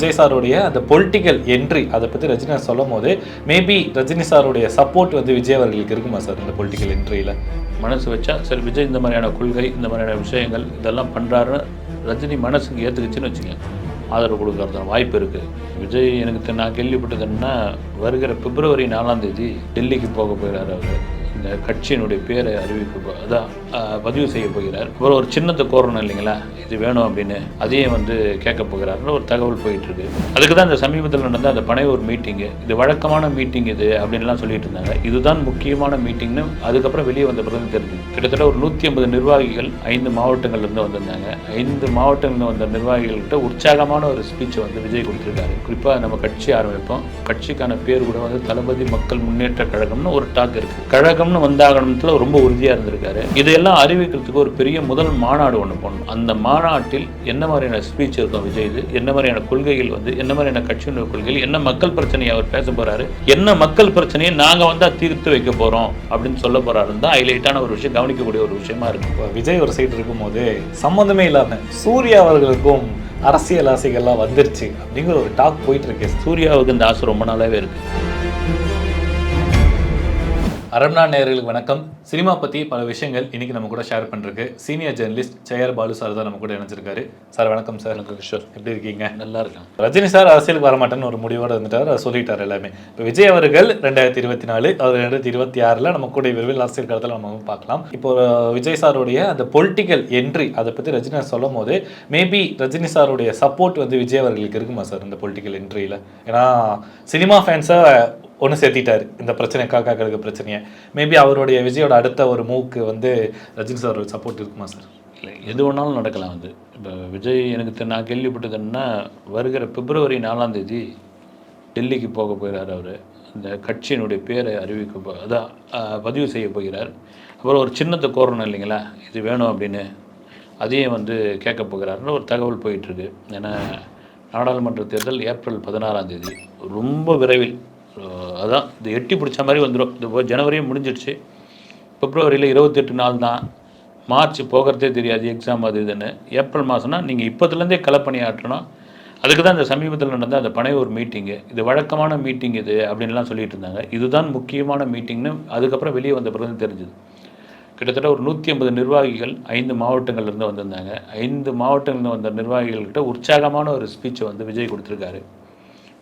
விஜய் சாருடைய அந்த political entry அதை பற்றி ரஜினி சொல்லும் போது மேபி ரஜினி சாருடைய சப்போர்ட் வந்து விஜய் அவர்களுக்கு இருக்குமா சார் இந்த பொலிட்டிக்கல் என்ட்ரியில் மனசு வச்சா சரி விஜய் இந்த மாதிரியான கொள்கை இந்த மாதிரியான விஷயங்கள் இதெல்லாம் பண்ணுறாருன்னு ரஜினி மனசுக்கு ஏற்றுக்குச்சுன்னு வச்சுக்கோங்க. ஆதரவு கொடுக்கறதுன வாய்ப்பு இருக்குது விஜய் எனக்கு நான் கேள்விப்பட்டது என்னன்னா வருகிற பிப்ரவரி நாலாம் தேதி டெல்லிக்கு போக போகிறார் அவர். இந்த கட்சியினுடைய பேரை அறிவிக்க அதான் பதிவு செய்ய போகிறார். அப்புறம் ஒரு சின்னத்தை கோரணும் இல்லைங்களா? இது வேணும் அப்படின்னு அதையும் வந்து கேட்க போகிறாருன்னு ஒரு தகவல் போயிட்டு இருக்கு அதுக்கு தான் இந்த சமீபத்தில் நடந்த அந்த பனையூர் மீட்டிங்கு இது வழக்கமான மீட்டிங் இது அப்படின்லாம் சொல்லிட்டு இருந்தாங்க. இதுதான் முக்கியமான மீட்டிங்னு அதுக்கப்புறம் வெளியே வந்த பிறகு தெரிஞ்சு கிட்டத்தட்ட ஒரு நூற்றி ஐம்பது நிர்வாகிகள் ஐந்து மாவட்டங்கள்லேருந்து வந்திருந்தாங்க. ஐந்து மாவட்டங்கள்ல வந்த நிர்வாகிகள்கிட்ட உற்சாகமான ஒரு ஸ்பீச்சை வந்து விஜய் கொடுத்துருக்காரு. குறிப்பாக நம்ம கட்சி ஆரம்பிப்போம். கட்சிக்கான பேர் கூட வந்து தளபதி மக்கள் முன்னேற்ற கழகம்னு ஒரு டாக் இருக்குது கழகம் கழகம்னு வந்தாகணும்ல ரொம்ப உறுதியாக இருந்திருக்காரு. இதையெல்லாம் அறிவிக்கிறதுக்கு ஒரு பெரிய முதல் மாநாடு ஒன்று போடணும். அந்த மாநாட்டில் என்ன மாதிரியான ஸ்பீச் இருக்கும் விஜய் இது என்ன மாதிரியான கொள்கைகள் வந்து என்ன மாதிரியான கட்சியினுடைய கொள்கைகள் என்ன மக்கள் பிரச்சனையை அவர் பேச போறாரு? என்ன மக்கள் பிரச்சனையை நாங்க வந்தா தீர்த்து வைக்க போறோம் அப்படின்னு சொல்ல போறாருன்னு தான் ஹைலைட்டான ஒரு விஷயம் கவனிக்கக்கூடிய ஒரு விஷயமா இருக்கு. இப்போ விஜய் ஒரு சைடு இருக்கும்போது சம்மந்தமே இல்லாமல் சூர்யா அவர்களுக்கும் அரசியல் ஆசைகள்லாம் வந்துருச்சு அப்படிங்கிற ஒரு டாக் போயிட்டு இருக்கு. சூர்யாவுக்கு இந்த ஆசை ரொம்ப நாளாவே இருக்கு. அரண்னா நேயர்களுக்கு வணக்கம். சினிமா பற்றி பல விஷயங்கள் இன்னைக்கு நம்ம கூட ஷேர் பண்ணிருக்கு senior journalist Jayar Balu sir தான் நம்ம கூட இணைஞ்சிருக்காரு. சார் வணக்கம் சார் கிஷோர் எப்படி இருக்கீங்க? நல்லா இருக்கான். ரஜினி சார் அரசியலுக்கு வரமாட்டேன்னு ஒரு முடிவோடு இருந்துட்டார். அதை சொல்லிட்டார் எல்லாமே. இப்போ விஜய் அவர்கள் ரெண்டாயிரத்தி இருபத்தி நாலு அவர் ரெண்டாயிரத்தி இருபத்தி ஆறில் நம்ம கூட விரைவில் அரசியல் களத்தில் நம்ம பார்க்கலாம். இப்போ விஜய் சாருடைய அந்த பொலிட்டிக்கல் என்ட்ரி அதை பற்றி ரஜினி சார் சொல்லும் போது மேபி ரஜினி சாருடைய சப்போர்ட் வந்து விஜய் அவர்களுக்கு இருக்குமா சார் இந்த பொலிட்டிக்கல் என்ட்ரியில் ஏன்னா சினிமா ஃபேன்ஸை ஒன்று சேர்த்திட்டார். இந்த பிரச்சனை காக்கா கழுகு பிரச்சனையை. மேபி அவருடைய விஜயோட அடுத்த ஒரு மூவுக்கு வந்து ரஜினி சார் சப்போர்ட் இருக்குமா சார் இல்லை எது வேணாலும் நடக்கலாம் வந்து இப்போ விஜய் எனக்கு நான் கேள்விப்பட்டதுன்னா வருகிற பிப்ரவரி நாலாம் தேதி டெல்லிக்கு போக போகிறார் அவர். இந்த கட்சியினுடைய பேரை அறிவிக்க போ- அதான் பதிவு செய்ய போகிறார். அப்புறம் ஒரு சின்னத்தை கோரணும் இல்லைங்களா? இது வேணும் அப்படின்னு. அதையும் வந்து கேட்க போகிறாருன்னு ஒரு தகவல் போயிட்டுருக்கு ஏன்னா நாடாளுமன்ற தேர்தல் ஏப்ரல் பதினாறாம் தேதி. ரொம்ப விரைவில் அதான் இந்த எட்டி பிடிச்ச மாதிரி வந்துடும் இது ஜனவரியும் முடிஞ்சிடுச்சு பிப்ரவரியில் இருபத்தெட்டு நாள் தான். மார்ச் போகிறதே தெரியாது எக்ஸாம் அது இதுன்னு. ஏப்ரல் மாதம்னா நீங்கள் இப்போத்துலேருந்தே களப்பணியாற்றணும் அதுக்கு தான் இந்த சமீபத்தில் நடந்த அந்த பனையூர் மீட்டிங்கு இது வழக்கமான மீட்டிங் இது அப்படின்லாம் சொல்லிட்டு இருந்தாங்க. இதுதான் முக்கியமான மீட்டிங்னு அதுக்கப்புறம் வெளியே வந்த பிறகு தெரிஞ்சுது. கிட்டத்தட்ட ஒரு நூற்றி ஐம்பது நிர்வாகிகள் ஐந்து மாவட்டங்கள்லேருந்து வந்திருந்தாங்க. ஐந்து மாவட்டங்கள்லேருந்து வந்த நிர்வாகிகள்கிட்ட உற்சாகமான ஒரு ஸ்பீச்சை வந்து விஜய் கொடுத்துருக்காரு.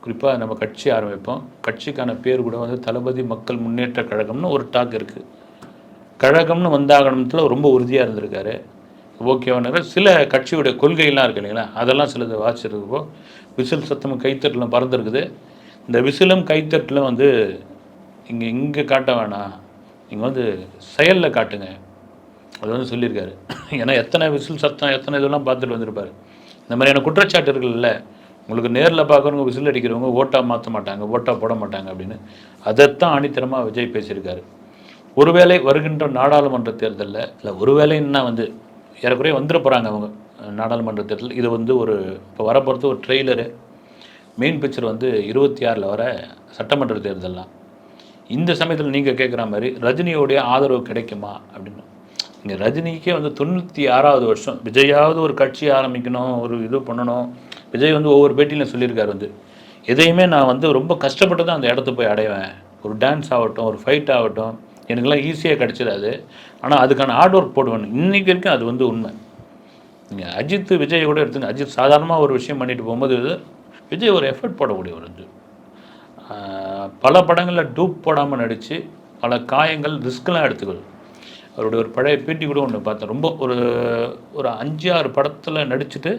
குறிப்பாக நம்ம கட்சி ஆரம்பிப்போம். கட்சிக்கான பேர் கூட வந்து தளபதி மக்கள் முன்னேற்ற கழகம்னு ஒரு டாக் இருக்குது கழகம்னு வந்தாகணும்ல ரொம்ப உறுதியாக இருந்திருக்காரு. ஓகேவானாரு சில கட்சியுடைய கொள்கையெல்லாம் இருக்கு இல்லைங்களா? அதெல்லாம் சிலது வாசிச்சிருக்கப்போ விசில் சத்தமும் கைத்தட்டலும் பறந்துருக்குது. இந்த விசிலும் கைத்தட்டலும் வந்து இங்கே இங்கே காட்ட வேணாம். நீங்கள் வந்து செயலில் காட்டுங்க. அது வந்து சொல்லியிருக்காரு. ஏன்னா எத்தனை விசில் சத்தம் எத்தனை இதெல்லாம் பார்த்துட்டு வந்திருப்பார். இந்த மாதிரியான குற்றச்சாட்டு இருக்குல்ல உங்களுக்கு நேரில் பார்க்குறவங்க விசில் அடிக்கிறவங்க ஓட்டாக மாற்ற மாட்டாங்க ஓட்டாக போட மாட்டாங்க அப்படின்னு. அதைத்தான் ஆணித்தரமாக விஜய் பேசியிருக்காரு. ஒருவேளை வருகின்ற நாடாளுமன்ற தேர்தலில் இல்லை ஒருவேளைன்னா வந்து ஏறக்குறைய வந்துட போகிறாங்க அவங்க நாடாளுமன்ற தேர்தல். இது வந்து ஒரு இப்போ வரப்போகிறது ஒரு ட்ரெய்லரு. மெயின் பிக்சர் வந்து இருபத்தி ஆறில் வர சட்டமன்ற தேர்தல்லாம். இந்த சமயத்தில் நீங்கள் கேட்குற மாதிரி ரஜினியோடைய ஆதரவு கிடைக்குமா அப்படின்னு. இங்கே ரஜினிக்கே வந்து தொண்ணூற்றி ஆறாவது வருஷம். விஜயாவது ஒரு கட்சி ஆரம்பிக்கணும் ஒரு இது பண்ணணும். விஜய் வந்து ஒவ்வொரு பேட்டியிலையும் சொல்லியிருக்காரு வந்து எதையுமே நான் வந்து ரொம்ப கஷ்டப்பட்டு தான் அந்த இடத்த போய் அடைவேன். ஒரு டான்ஸ் ஆகட்டும் ஒரு ஃபைட் ஆகட்டும் எனக்கெல்லாம் ஈஸியாக கிடச்சிடாது. ஆனால் அதுக்கான ஹார்ட் ஒர்க் போடுவேன். இன்றைக்கி வரைக்கும் அது வந்து உண்மை. நீங்கள் அஜித் விஜய் கூட எடுத்துங்க. அஜித் சாதாரணமாக ஒரு விஷயம் பண்ணிட்டு போகும்போது விஜய் ஒரு எஃபர்ட் போடக்கூடியவர் வந்து. பல படங்களில் டூப் போடாமல் நடித்து பல காயங்கள் ரிஸ்க்லாம் எடுத்துக்கள் அவருடைய ஒரு பழைய பேட்டி கூட ஒன்று பார்த்தேன். ரொம்ப ஒரு ஒரு அஞ்சு ஆறு படத்தில் நடிச்சுட்டு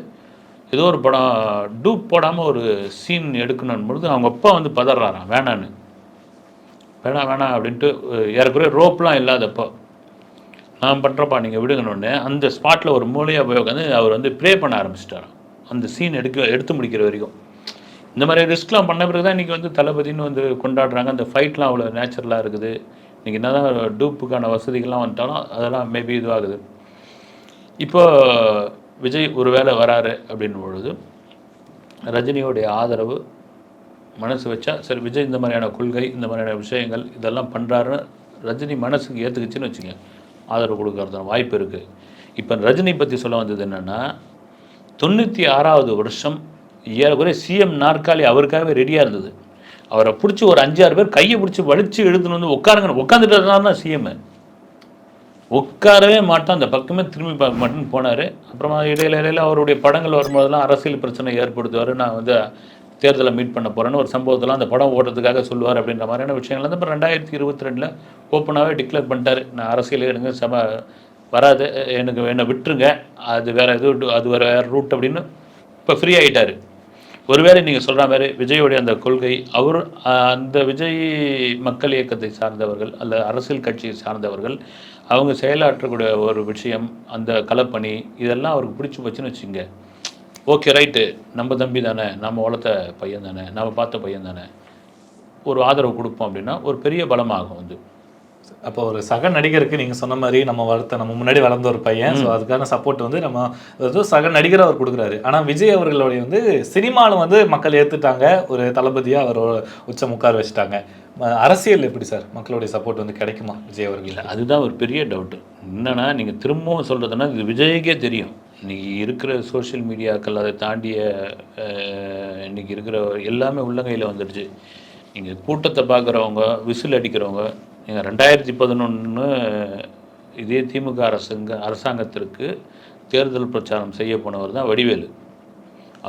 ஏதோ ஒரு படம் டூப் போடாமல் ஒரு சீன் எடுக்கணும் பொழுது அவங்க அப்பா வந்து பதறாராம் வேணான்னு. வேணாம் வேணாம் அப்படின்ட்டு ஏறக்குறைய ரோப்லாம் இல்லாதப்போ நான் பண்ணுறப்பா நீங்கள் விடுங்கன்னு அந்த ஸ்பாட்டில் ஒரு மூலையாக போய் உட்காந்து அவர் வந்து ப்ரே பண்ண ஆரம்பிச்சிட்டாராம் அந்த சீன் எடுக்க எடுத்து முடிக்கிற வரைக்கும். இந்த மாதிரி ரிஸ்க்லாம் பண்ண பிறகு தான் இன்றைக்கி வந்து தளபதின்னு வந்து கொண்டாடுறாங்க. அந்த ஃபைட்லாம் அவ்வளோ நேச்சுரலாக இருக்குது. இன்றைக்கி என்ன தான் டூப்புக்கான வசதிகள்லாம் வந்துட்டாலும் அதெல்லாம் மேபி இதுவாகுது. இப்போ விஜய் ஒருவேளை வராரு அப்படின் பொழுது ரஜினியோடைய ஆதரவு மனசு வச்சா சரி விஜய் இந்த மாதிரியான கொள்கை இந்த மாதிரியான விஷயங்கள் இதெல்லாம் பண்ணுறாருன்னு ரஜினி மனசுக்கு ஏற்றுக்குச்சின்னு வச்சுங்க ஆதரவு கொடுக்கறதுன வாய்ப்பு இருக்குது இப்போ ரஜினி பற்றி சொல்ல வந்தது என்னென்னா தொண்ணூற்றி ஆறாவது வருஷம் ஏறக்குறைய சிஎம் நாற்காலி அவருக்காகவே ரெடியாக இருந்தது. அவரை பிடிச்சி ஒரு அஞ்சாறு பேர் கையை பிடிச்சி வலிச்சு எழுதுன்னு வந்து உட்காருங்க உட்காந்துட்டு தான் சிஎம்மு உட்காரவே மாட்டோம் அந்த பக்கமே திரும்பி பார்க்க மாட்டேன்னு போனார். அப்புறமா இடையில இடையில அவருடைய படங்கள் வரும்போதெல்லாம் அரசியல் பிரச்சனை ஏற்படுத்துவார். நான் வந்து தேர்தலை மீட் பண்ண போகிறேன்னு ஒரு சம்பவத்தில் அந்த படம் ஓடுறதுக்காக சொல்லுவார் அப்படின்ற மாதிரியான விஷயங்கள். வந்து அப்புறம் ரெண்டாயிரத்தி இருபத்தி ரெண்டில் ஓப்பனாகவே டிக்ளேர் பண்ணிட்டார். நான் அரசியல் எனக்கு சம வராது. எனக்கு என்னை விட்டுருங்க. அது வேறு எதுவும் அது வேறு வேறு ரூட் அப்படின்னு இப்போ ஃப்ரீ ஆகிட்டார் ஒருவேளை நீங்கள் சொல்கிற மாதிரி விஜயோடைய அந்த கொள்கை அவர் அந்த விஜய் மக்கள் இயக்கத்தை சார்ந்தவர்கள் அல்ல அரசியல் கட்சியை சார்ந்தவர்கள் அவங்க செயலாற்றக்கூடிய ஒரு விஷயம் அந்த களப்பணி இதெல்லாம் அவருக்கு பிடிச்சி போச்சுன்னு வச்சுங்க ஓகே ரைட்டு. நம்ம தம்பி தானே நம்ம வளர்த்த பையன் தானே நம்ம பார்த்த பையன் தானே. ஒரு ஆதரவு கொடுப்போம் அப்படின்னா ஒரு பெரிய பலமாகும் வந்து அப்போ ஒரு சக நடிகருக்கு நீங்க சொன்ன மாதிரி நம்ம வளர்த்த நம்ம முன்னாடி வளர்ந்த ஒரு பையன். ஸோ அதுக்கான சப்போர்ட் வந்து நம்ம அதாவது சக நடிகர் அவர் கொடுக்குறாரு. ஆனா விஜய் அவர்களுடைய வந்து சினிமாவில் வந்து மக்கள் ஏத்துட்டாங்க. ஒரு தளபதியா அவர் உச்சம் உட்கார வச்சுட்டாங்க. அரசியல் எப்படி சார்? மக்களுடைய சப்போர்ட் வந்து கிடைக்குமா விஜய் அவர்கள் அதுதான் ஒரு பெரிய டவுட்டு என்னன்னா நீங்கள் திரும்பவும் சொல்கிறதுனா இது விஜய்க்கே தெரியும். இன்னைக்கு இருக்கிற சோஷியல் மீடியாக்கள் அதை தாண்டிய அஹ், இன்னைக்கு இருக்கிற எல்லாமே உள்ளங்கையில் வந்துடுச்சு. நீங்கள் கூட்டத்தை பார்க்குறவங்க விசில் அடிக்கிறவங்க நீங்கள் ரெண்டாயிரத்தி பதினொன்று இதே திமுக அரசுங்க அரசாங்கத்திற்கு தேர்தல் பிரச்சாரம் செய்ய போனவர் தான் வடிவேலு.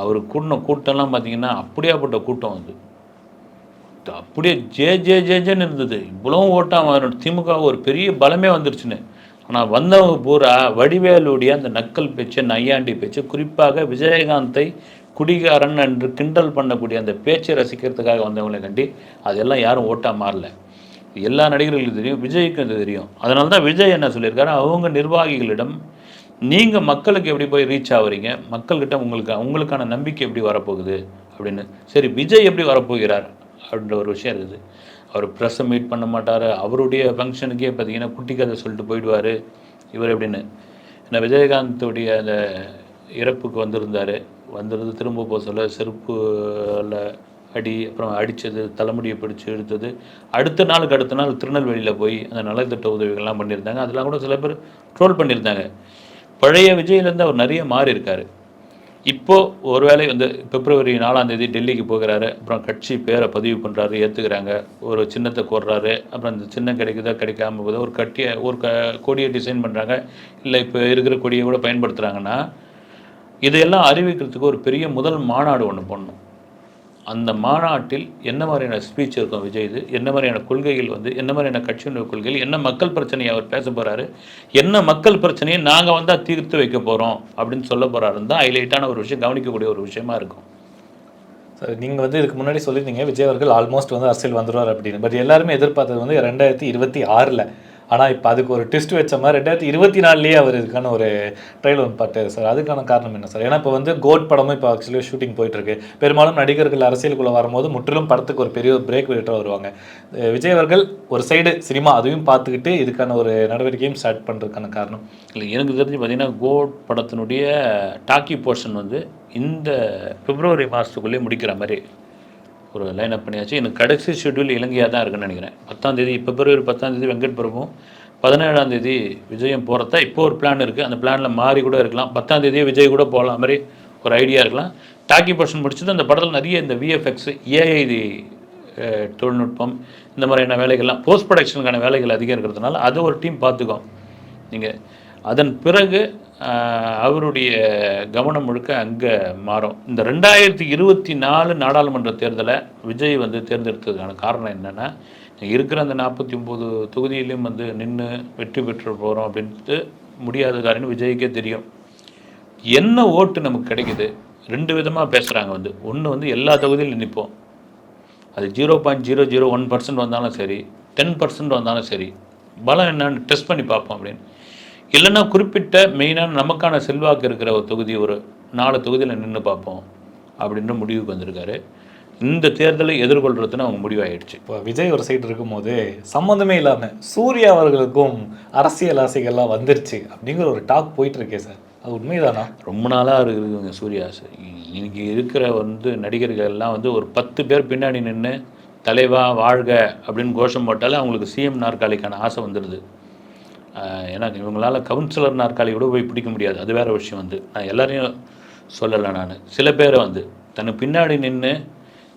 அவர் கூட்டின கூட்டம்லாம் பார்த்தீங்கன்னா அப்படியாப்பட்ட கூட்டம் வந்து அப்படியே ஜே ஜே ஜே ஜேன்னு இருந்தது. இவ்வளவும் வரணும் திமுக ஒரு பெரிய பலமே வந்துருச்சுன்னு. ஆனால் வந்தவங்க பூரா வடிவேலுடைய அந்த நக்கல் பேச்சு நையாண்டி பேச்சு குறிப்பாக விஜயகாந்தை குடிகாரன் என்று கிண்டல் பண்ணக்கூடிய அந்த பேச்சை ரசிக்கிறதுக்காக வந்தவங்களை கண்டி அதெல்லாம் யாரும் ஓட்டா மாறல. எல்லா நடிகர்களுக்கும் தெரியும் விஜய்க்கும் இது தெரியும். அதனால தான் விஜய் என்ன சொல்லியிருக்காரு? அவங்க நிர்வாகிகளிடம் நீங்கள் மக்களுக்கு எப்படி போய் ரீச் ஆகுறீங்க? மக்கள்கிட்ட உங்களுக்கு உங்களுக்கான நம்பிக்கை எப்படி வரப்போகுது? அப்படின்னு. சரி விஜய் எப்படி வரப்போகிறார்? அப்படின்ற ஒரு விஷயம் இருக்குது. அவர் ப்ரெஸ்ஸை மீட் பண்ண மாட்டார். அவருடைய ஃபங்க்ஷனுக்கே பார்த்தீங்கன்னா குட்டி கதை சொல்லிட்டு போயிடுவார். இவர் எப்படின்னு? ஏன்னா விஜயகாந்தோடைய அந்த இறப்புக்கு வந்திருந்தார். வந்திருந்து திரும்ப போக சொல்ல செருப்புல அடி அப்புறம் அடித்தது தலைமுடியை பிடிச்சி எடுத்தது அடுத்த நாளுக்கு அடுத்த நாள் திருநெல்வேலியில் போய் அந்த நலத்திட்ட உதவிகள்லாம் பண்ணியிருந்தாங்க. அதெல்லாம் கூட சில பேர் ட்ரோல் பண்ணியிருந்தாங்க. பழைய விஜயிலேருந்து அவர் நிறைய மாறி இப்போது இப்போ ஒருவேளை வந்து பிப்ரவரி நாலாம் தேதி டெல்லிக்கு போகிறாரு. அப்புறம் கட்சி பேரை பதிவு பண்ணுறாரு ஏற்றுக்கிறாங்க ஒரு சின்னத்தை கோர்றாரு. அப்புறம் அந்த சின்னம் கிடைக்குதோ கிடைக்காம போதோ ஒரு கட்டியை ஒரு க கொடியை டிசைன் பண்ணுறாங்க இல்லை இப்போ இருக்கிற கொடியை கூட பயன்படுத்துகிறாங்கன்னா இதையெல்லாம் அறிவிக்கிறதுக்கு ஒரு பெரிய முதல் மாநாடு ஒன்று பண்ணணும் அந்த மாநாட்டில் என்ன மாதிரியான ஸ்பீச் இருக்கும் விஜய் இது? என்ன மாதிரியான கொள்கைகள் வந்து என்ன மாதிரியான கட்சியினுடைய கொள்கைகள்? என்ன மக்கள் பிரச்சனையை அவர் பேச போகிறாரு என்ன மக்கள் பிரச்சனையை நாங்கள் வந்தால் தீர்த்து வைக்க போகிறோம் அப்படின்னு சொல்ல போகிறாருன்னு தான் ஹைலைட்டான ஒரு விஷயம் கவனிக்கக்கூடிய ஒரு விஷயமா இருக்கும். சார் நீங்கள் வந்து இதுக்கு முன்னாடி சொல்லியிருந்தீங்க விஜய் அவர்கள் ஆல்மோஸ்ட் வந்து அரசியல் வந்துடுவார் அப்படின்னு. பட் எல்லாருமே எதிர்பார்த்தது வந்து ரெண்டாயிரத்தி இருபத்தி ஆறில் ஆனால் இப்போ அதுக்கு ஒரு ட்விஸ்ட் வச்ச மாதிரி ரெண்டாயிரத்தி இருபத்தி நாலுலேயே அவர் இதுக்கான ஒரு ட்ரையல் ஒன்று பார்த்தாரு சார் அதுக்கான காரணம் என்ன சார் ஏன்னா இப்போ வந்து கோட் படமும் இப்போ ஆக்சுவலி ஷூட்டிங் போயிட்டுருக்கு. பெரும்பாலும் நடிகர்கள் அரசியலுக்குள்ளே வரும்போது முற்றிலும் படத்துக்கு ஒரு பெரிய ஒரு பிரேக் விட்டு வருவாங்க விஜய் அவர்கள் ஒரு சைடு சினிமா அதையும் பார்த்துக்கிட்டு இதுக்கான ஒரு நடவடிக்கையும் ஸ்டார்ட் பண்ணுறதுக்கான காரணம். இல்லை எனக்கு தெரிஞ்சு பார்த்தீங்கன்னா கோட் படத்தினுடைய டாக்கி போர்ஷன் வந்து இந்த பிப்ரவரி மாதத்துக்குள்ளேயே முடிக்கிற மாதிரி. ஒரு லைன் அப் பண்ணியாச்சு. எனக்கு கடைசி ஷெட்யூல் இலங்கையாக தான் இருக்குன்னு நினைக்கிறேன். பத்தாம் தேதி பிப்ரவரி பத்தாம் தேதி வெங்கட் பிரபுவும் பதினேழாம் தேதி விஜயம் போகிறதா இப்போ ஒரு பிளான் இருக்குது அந்த பிளானில் மாறி கூட இருக்கலாம். பத்தாம் தேதியே விஜய் கூட போகலாம். மாதிரி ஒரு ஐடியா இருக்கலாம். டாக்கி பர்ஷன் முடிச்சது அந்த படத்தில் நிறைய இந்த விஎஃப்எக்ஸ் ஏஐ தொழில்நுட்பம் இந்த மாதிரியான வேலைகள்லாம் போஸ்ட் ப்ரொடக்ஷனுக்கான வேலைகள் அதிகம் இருக்கிறதுனால அதை ஒரு டீம் பார்த்துக்கோம். நீங்கள் அதன் பிறகு அவருடைய கவனம் முழுக்க அங்கே மாறும். இந்த ரெண்டாயிரத்தி இருபத்தி நாலு நாடாளுமன்ற தேர்தலை விஜய் வந்து தேர்ந்தெடுத்ததுக்கான காரணம் என்னென்னா இருக்கிற அந்த நாற்பத்தி ஒம்பது தொகுதியிலையும் வந்து நின்று வெற்றி பெற்று போகிறோம் அப்படின்ட்டு முடியாத விஜய்க்கே தெரியும். என்ன ஓட்டு நமக்கு கிடைக்குது? ரெண்டு விதமாக பேசுகிறாங்க வந்து. ஒன்று வந்து எல்லா தொகுதியிலும் நிற்போம் அது zero point zero zero one percent வந்தாலும் சரி டென் பர்சன்ட் வந்தாலும் சரி பலம் என்னன்னு டெஸ்ட் பண்ணி பார்ப்போம் அப்படின்னு. இல்லைன்னா குறிப்பிட்ட மெயினான நமக்கான செல்வாக்கு இருக்கிற ஒரு தொகுதி ஒரு நாலு தொகுதியில் நின்று பார்ப்போம் அப்படின்ற முடிவுக்கு வந்திருக்காரு. இந்த தேர்தலை எதிர்கொள்றதுன்னு அவங்க முடிவாயிடுச்சு. இப்போ விஜய் ஒரு சைடு இருக்கும்போது சம்மந்தமே இல்லாமல் சூர்யா அவர்களுக்கும் அரசியல் ஆசைகள்லாம் வந்துருச்சு அப்படிங்கிற ஒரு டாக் போயிட்டு இருக்கே சார். அது உண்மைதானா? ரொம்ப நாளாக இருக்குதுங்க சூர்யா சார். இன்னைக்கு இருக்கிற வந்து நடிகர்கள் எல்லாம் வந்து ஒரு பத்து பேர் பின்னாடி நின்று தலைவா வாழ்க அப்படின்னு கோஷம் போட்டாலே அவங்களுக்கு சிஎம் நாற்காலிக்கான ஆசை வந்துடுது. ஏன்னா இவங்களால கவுன்சிலர் நாற்காலி விட போய் பிடிக்க முடியாது. அது வேறு விஷயம் வந்து. நான் எல்லாரையும் சொல்லலை நான். சில பேரை வந்து. தனக்கு பின்னாடி நின்று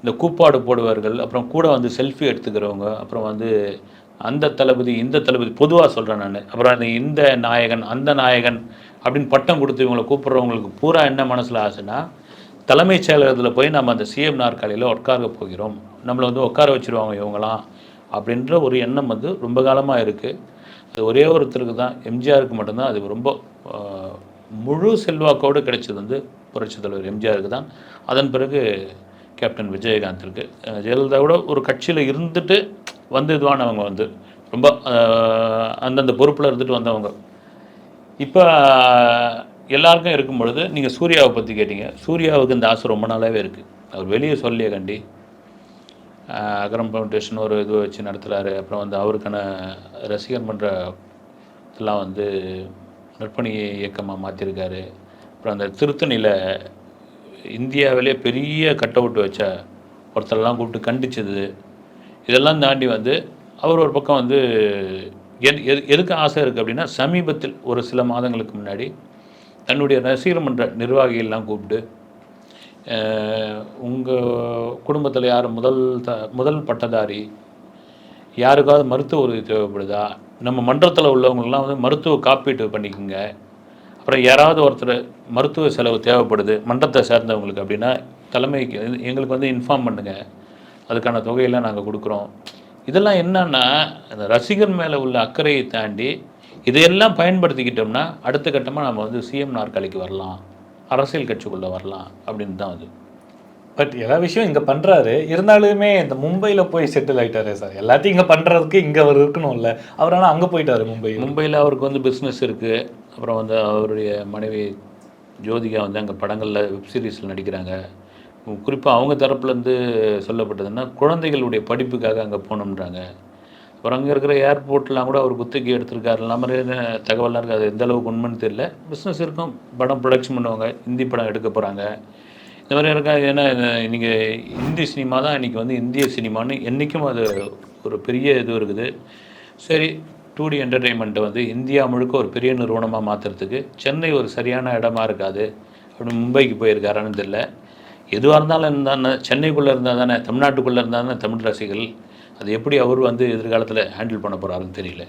இந்த கூப்பாடு போடுவார்கள் அப்புறம் கூட வந்து செல்ஃபி எடுத்துக்கிறவங்க அப்புறம் வந்து அந்த தளபதி இந்த தளபதி பொதுவாக சொல்கிறேன் நான். அப்புறம் அந்த இந்த நாயகன் அந்த நாயகன் அப்படின்னு பட்டம் கொடுத்து இவங்களை கூப்பிட்றவங்களுக்கு பூரா என்ன மனசில் ஆசைன்னா தலைமைச் செயலகத்தில் போய் நம்ம அந்த சிஎம் நாற்காலியில் உட்கார போகிறோம். நம்மளை வந்து உட்கார வச்சிருவாங்க இவங்களாம் அப்படின்ற ஒரு எண்ணம் வந்து ரொம்ப காலமாக இருக்குது அது ஒரே ஒருத்தருக்கு தான் எம்ஜிஆருக்கு மட்டும்தான் அது ரொம்ப முழு செல்வாக்கோடு கிடைச்சது வந்து புரட்சித் தலைவர் எம்ஜிஆருக்கு தான். அதன் பிறகு கேப்டன் விஜயகாந்திற்கு இருக்குது ஜெயலலிதா கூட ஒரு கட்சியில் இருந்துட்டு வந்து இதுவானவங்க வந்து ரொம்ப அந்தந்த பொறுப்பில் இருந்துட்டு வந்தவங்க. இப்போ எல்லாருக்கும் இருக்கும் பொழுது நீங்கள் சூர்யாவை பற்றி கேட்டீங்க. சூர்யாவுக்கு இந்த ஆசை ரொம்ப நாளாகவே இருக்குது அவர் வெளியே சொல்லியே கண்டி. அகரம் ஃபவுண்டேஷன் ஒரு இது வச்சு நடத்துகிறாரு அப்புறம் வந்து அவருக்கான ரசிகர் மன்ற இதெல்லாம் வந்து நற்பணி இயக்கமாக மாற்றிருக்காரு அப்புறம் அந்த திருத்தணியில் இந்தியாவிலே பெரிய கட் அவுட் வச்ச ஒருத்தரெல்லாம் கூப்பிட்டு கண்டிச்சது. இதெல்லாம் தாண்டி வந்து அவர் ஒரு பக்கம் வந்து எது எது எதுக்கு ஆசை இருக்குது அப்படின்னா சமீபத்தில் ஒரு சில மாதங்களுக்கு முன்னாடி தன்னுடைய ரசிகர் மன்ற நிர்வாகிகள்லாம் கூப்பிட்டு உங்கள் குடும்பத்தில் யார் முதல் த முதல் பட்டதாரி? யாருக்காவது மருத்துவ உதவி தேவைப்படுதா? நம்ம மன்றத்தில் உள்ளவங்களெலாம் வந்து மருத்துவ காப்பீட்டு பண்ணிக்கோங்க. அப்புறம் யாராவது ஒருத்தர் மருத்துவ செலவு தேவைப்படுது மன்றத்தை சேர்ந்தவங்களுக்கு அப்படின்னா தலைமைக்கு எங்களுக்கு வந்து இன்ஃபார்ம் பண்ணுங்கள் அதுக்கான தொகையெல்லாம் நாங்கள் கொடுக்குறோம். இதெல்லாம் என்னன்னா அந்த ரசிகர் மேலே உள்ள அக்கறையை தாண்டி இதையெல்லாம் பயன்படுத்திக்கிட்டோம்னா அடுத்த கட்டமாக நம்ம வந்து சிஎம் நாற்காலிக்கு வரலாம். அரசியல் கட்சிக்குள்ளே வரலாம் அப்படின்னு தான் அது. பட் எல்லா விஷயம் இங்கே பண்ணுறாரு இருந்தாலுமே இந்த மும்பையில் போய் செட்டில் ஆகிட்டாரு சார் எல்லாத்தையும் இங்கே பண்ணுறதுக்கு இங்கே அவர் இருக்கணும்ல. அவர் ஆனால் அங்கே போயிட்டார் மும்பை மும்பையில் அவருக்கு வந்து பிஸ்னஸ் இருக்குது அப்புறம் வந்து அவருடைய மனைவி ஜோதிகா வந்து அங்கே படங்களில் வெப் சீரிஸில் நடிக்கிறாங்க. குறிப்பாக அவங்க தரப்புலேருந்து சொல்லப்பட்டதுன்னா குழந்தைகளுடைய படிப்புக்காக அங்கே போகணுன்றாங்க அப்புறம் அங்கே இருக்கிற ஏர்போர்ட்லாம் கூட அவர் குத்தகை எடுத்திருக்காரு. எல்லா மாதிரி தகவல்லாம் இருக்குது அது எந்த அளவுக்கு உண்மைன்னு தெரியல. பிஸ்னஸ் இருக்கும். படம் ப்ரொடக்ஷன் பண்ணுவாங்க. ஹிந்தி படம் எடுக்க போகிறாங்க இந்த மாதிரி இருக்கா? ஏன்னா இன்றைக்கி இந்தி சினிமா தான் இன்றைக்கி வந்து இந்திய சினிமான்னு என்றைக்கும் அது ஒரு பெரிய இது இருக்குது. சரி டூ டி என்டர்டெயின்மெண்ட்டை வந்து இந்தியா முழுக்க ஒரு பெரிய நிறுவனமாக மாற்றுறதுக்கு சென்னை ஒரு சரியான இடமா இருக்காது. அப்படின்னு மும்பைக்கு போயிருக்காரான்னு தெரியல. எதுவாக இருந்தாலும் இருந்தால் சென்னைக்குள்ளே இருந்தால் தானே தமிழ்நாட்டுக்குள்ளே இருந்தால் தானே தமிழ் ரசிகர்கள் அது எப்படி அவர் வந்து எதிர்காலத்தில் ஹேண்டில் பண்ண போகிறாருன்னு தெரியல.